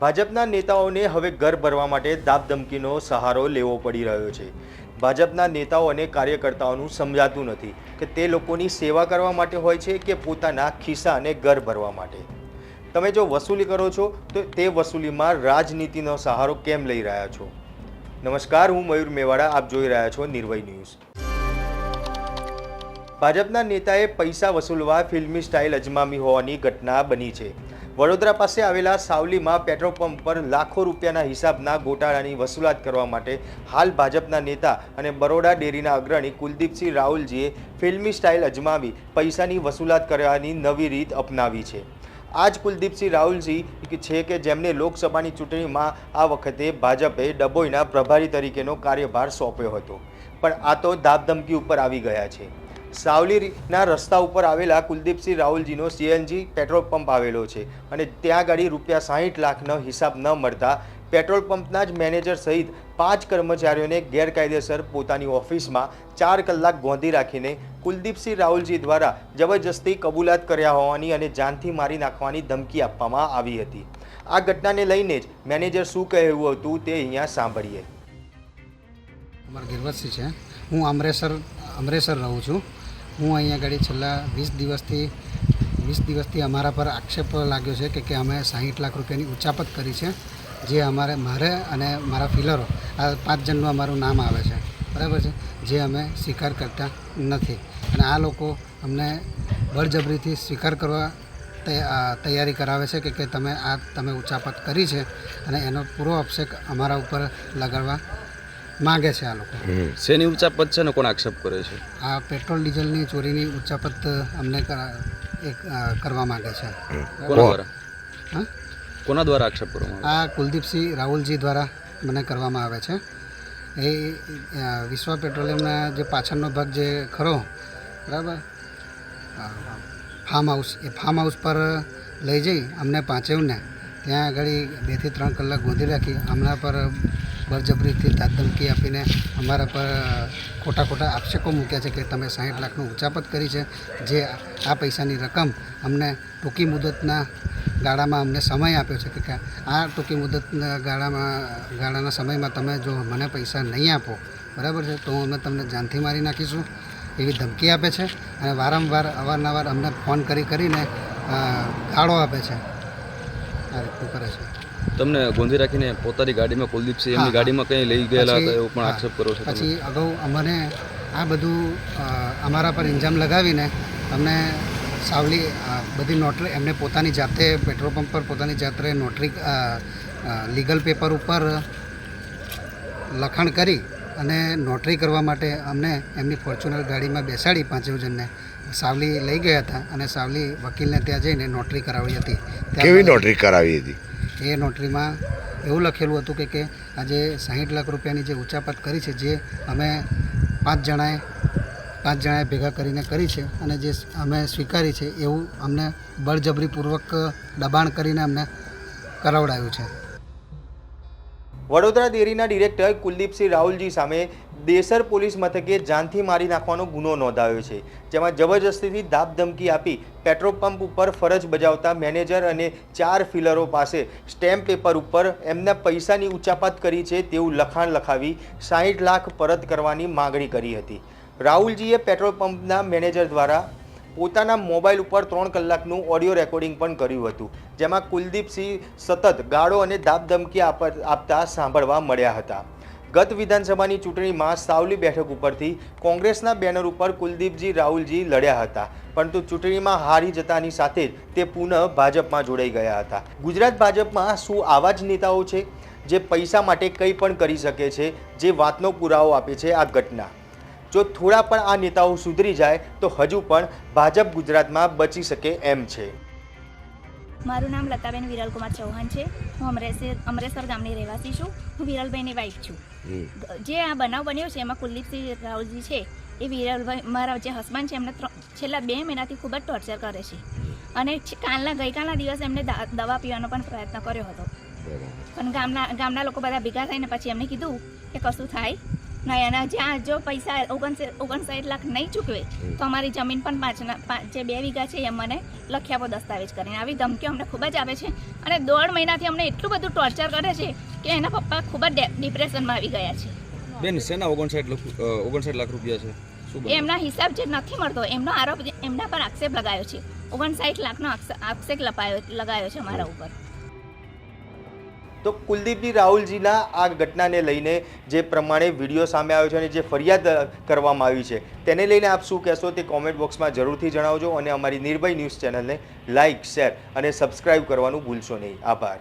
ભાજપના નેતાઓને હવે ઘર ભરવા માટે દાબધમકીનો સહારો લેવો પડી રહ્યો છે. ભાજપના નેતાઓ અને કાર્યકર્તાઓનું સમજાતું નથી કે તે લોકોની સેવા કરવા માટે હોય છે કે પોતાના ખિસ્સા અને ઘર ભરવા માટે. તમે જો વસૂલી કરો છો, તો તે વસૂલીમાં રાજનીતિનો સહારો કેમ લઈ રહ્યા છો? નમસ્કાર, હું મયુર મેવાડા, આપ જોઈ રહ્યા છો નિર્ભય ન્યૂઝ. ભાજપના નેતાએ પૈસા વસૂલવા ફિલ્મી સ્ટાઇલ અજમાવી હોવાની ઘટના બની છે. વડોદરા પાસે આવેલા સાવલીમાં પેટ્રોલ પંપ પર લાખો રૂપિયાના હિસાબના ગોટાળાની વસૂલાત કરવા માટે હાલ ભાજપના નેતા અને બરોડા ડેરીના અગ્રણી કુલદીપસિંહ રાહુલજીએ ફિલ્મી સ્ટાઇલ અજમાવી પૈસાની વસૂલાત કરવાની નવી રીત અપનાવી છે. આ જ કુલદીપસિંહ રાહુલજી છે કે જેમને લોકસભાની ચૂંટણીમાં આ વખતે ભાજપે ડભોઈના પ્રભારી તરીકેનો કાર્યભાર સોંપ્યો હતો. પણ આ તો ધામધમકી ઉપર આવી ગયા છે. સાવલીના રસ્તા ઉપર આવેલા કુલદીપસિંહ રાહુલજીનો સીએનજી પેટ્રોલ પંપ આવેલો છે અને ત્યાં ગાડી રૂપિયા સાહીઠ લાખનો હિસાબ ન મળતા પેટ્રોલ પંપના જ મેનેજર સહિત પાંચ કર્મચારીઓને ગેરકાયદેસર પોતાની ઓફિસમાં ચાર કલાક ગોંધી રાખીને કુલદીપસિંહ રાહુલજી દ્વારા જબરજસ્તી કબૂલાત કર્યા હોવાની અને જાનથી મારી નાખવાની ધમકી આપવામાં આવી હતી. આ ઘટનાને લઈને જ મેનેજર શું કહેવું હતું તે અહીંયા સાંભળીએ. અમારા ગિરવતસિંહ છે. હું અમરેસર અમરેસર રહું છું. હું અહીંયા આગળ છેલ્લા વીસ દિવસથી વીસ દિવસથી અમારા પર આક્ષેપ લાગ્યો છે કે કે અમે સાહીઠ લાખ રૂપિયાની ઉચાપત કરી છે, જે અમારે, મારે અને મારા ફિલરો, આ પાંચ જણનું અમારું નામ આવે છે. બરાબર છે? જે અમે સ્વીકાર કરતા નથી. અને આ લોકો અમને બળજબરીથી સ્વીકાર કરવા તૈયારી કરાવે છે કે કે તમે આ, તમે ઉચાપત કરી છે અને એનો પૂરો અપશેક અમારા ઉપર લગાડવા માગે છે આ લોકો. શેની ઉચાપત છે ને કોણ આક્ષેપ કરે છે? આ પેટ્રોલ ડીઝલની ચોરીની ઉચ્ચાપત અમને એક કરવા માગે છે. કોના દ્વારા? હા? કોના દ્વારા આક્ષેપ કરવામાં આ કુલદીપસિંહ રાહુલજી દ્વારા મને કરવામાં આવે છે. એ વિશ્વ પેટ્રોલિયમના જે પાછળનો ભાગ જે ખરો બરાબર? ફાર્મ હાઉસ એ ફાર્મ હાઉસ પર લઈ જઈ અમને પાંચેવને ત્યાં આગળ બેથી ત્રણ કલાક ગોંધી રાખી. હમણાં પર બળજબરીથી ધમકી આપીને અમારા પર ખોટા ખોટા આક્ષેપો મૂક્યા છે કે તમે સાહીઠ લાખનું ઉચાપત કરી છે, જે આ પૈસાની રકમ અમને ટૂંકી મુદતના ગાળામાં અમને સમય આપ્યો છે કે આ ટૂંકી મુદતના ગાળામાં, ગાળાના સમયમાં તમે જો મને પૈસા નહીં આપો, બરાબર છે? તો અમે તમને જાનથી મારી નાખીશું એવી ધમકી આપે છે અને વારંવાર, અવારનવાર અમને ફોન કરી કરીને ગાળો આપે છે. આ રીતનું કરે છે. તમને ગોંધી રાખીને પોતાની ગાડીમાં કુલદીપસિંહ એમની ગાડીમાં કંઈ લઈ ગયેલા હતા એવું પણ આક્ષેપ કરો છો પછી અગાઉ અમને આ બધું અમારા પર ઇન્જામ લગાવીને અમને સાવલી બધી નોટરી એમને પોતાની જાતે પેટ્રોલ પંપ પર પોતાની જાતે નોટરી લીગલ પેપર ઉપર લખાણ કરી અને નોટરી કરવા માટે અમને એમની ફોર્ચ્યુનર ગાડીમાં બેસાડી પાંચેવ જણને. સાવલી લઈ ગયા હતા અને સાવલી વકીલને ત્યાં જઈને નોટરી કરાવી હતી. કેવી નોટરી કરાવી હતી? એ નોટરીમાં એવું લખેલું હતું કે કે આજે સાહીઠ લાખ રૂપિયાની જે ઉચાપત કરી છે, જે અમે પાંચ જણાએ પાંચ જણાએ ભેગા કરીને કરી છે અને જે અમે સ્વીકારી છે, એવું અમને બળજબરીપૂર્વક દબાણ કરીને અમને કરાવડાયું છે. વડોદરા ડેરીના ડિરેક્ટર કુલદીપસિંહ રાહુલજી સામે દેસર પોલીસ મથકે જાનથી મારી નાખવાનો ગુનો નોંધાયો છે, જેમાં જબરજસ્તીથી દાબધમકી આપી પેટ્રોલ પંપ ઉપર ફરજ બજાવતા મેનેજર અને ચાર ફિલરો પાસે સ્ટેમ્પ પેપર ઉપર એમના પૈસાની ઉચાપાત કરી છે તેવું લખાણ લખાવી સાહીઠ લાખ પરત કરવાની માગણી કરી હતી. રાહુલજીએ પેટ્રોલ પંપના મેનેજર દ્વારા પોતાના મોબાઈલ ઉપર ત્રણ કલાકનું ઓડિયો રેકોર્ડિંગ પણ કર્યું હતું. જેમાં કુલદીપસિંહ સતત ગાળો અને આપ- આપતા સાંભળવા મળ્યા હતા. ગત વિધાનસભાની ચૂંટણીમાં સાવલી બેઠક ઉપરથી કોંગ્રેસના બેનર ઉપર કુલદીપજી, રાહુલજી લડ્યા હતા. પરંતુ ચૂંટણીમાં હારી જતાની સાથે જ તે પુનઃ ભાજપમાં જોડાઈ ગયા હતા. ગુજરાત ભાજપમાં શું આવા જ નેતાઓ છે? જે પૈસા માટે કંઈ પણ કરી શકે છે, જે વાતનો પુરાવો આપે છે આ ઘટના. જો થોડા પણ આ નેતાઓ સુધરી જાય, તો હજુ પણ ભાજપ ગુજરાતમાં બચી શકે એમ છે. મારું નામ લતાબેન વિરલકુમાર ચૌહાણ છે. હું અમરેસર અમરેસર ગામની રહેવાસી છું. હું વિરલભાઈની વાઈફ છું. જે આ બનાવ બન્યો છે એમાં કુલદીપસિંહ રાહુલજી છે એ વિરલભાઈ મારા જે હસબન્ડ છે એમને છેલ્લા બે મહિનાથી ખૂબ જ ટોર્ચર કરે છે. અને કાલના ગઈકાલના દિવસે એમને દવા પીવાનો પણ પ્રયત્ન કર્યો હતો. પણ ગામના ગામના લોકો બધા ભેગા થઈને પછી એમને કીધું કે કશું થાય ના એના જ્યાં જો પૈસા ઓગણસે ઓગણસાઠ લાખ નહીં ચૂકવે તો અમારી જમીન પણ પાંચના પાંચ જે બે વીઘા છે એ મને લખી આપો દસ્તાવેજ કરીને. આવી ધમકીઓ અમને ખૂબ જ આવે છે અને દોઢ મહિનાથી અમને એટલું બધું ટોર્ચર કરે છે કે એના પપ્પા ખૂબ જ ડિપ્રેશનમાં આવી ગયા છે. બેન શેના ઓગણસાઠ લાખ ઓગણસાઠ લાખ રૂપિયા છે? એમના હિસાબ જે નથી મળતો એમનો આરોપ એમના પર આક્ષેપ લગાયો છે. ઓગણસાઠ લાખનો આક્ષેપ લપાયો લગાયો છે મારા ઉપર. તો કુલદીપજી રાહુલજીના આ ઘટનાને લઈને જે પ્રમાણે વીડિયો સામે આવ્યો છે અને જે ફરિયાદ કરવામાં આવી છે, તેને લઈને આપ શું કહેશો તે કોમેન્ટ બોક્સમાં જરૂરથી જણાવજો અને અમારી નિર્ભય ન્યૂઝ ચેનલને લાઇક શેર અને સબસ્ક્રાઈબ કરવાનું ભૂલશો નહીં. આભાર.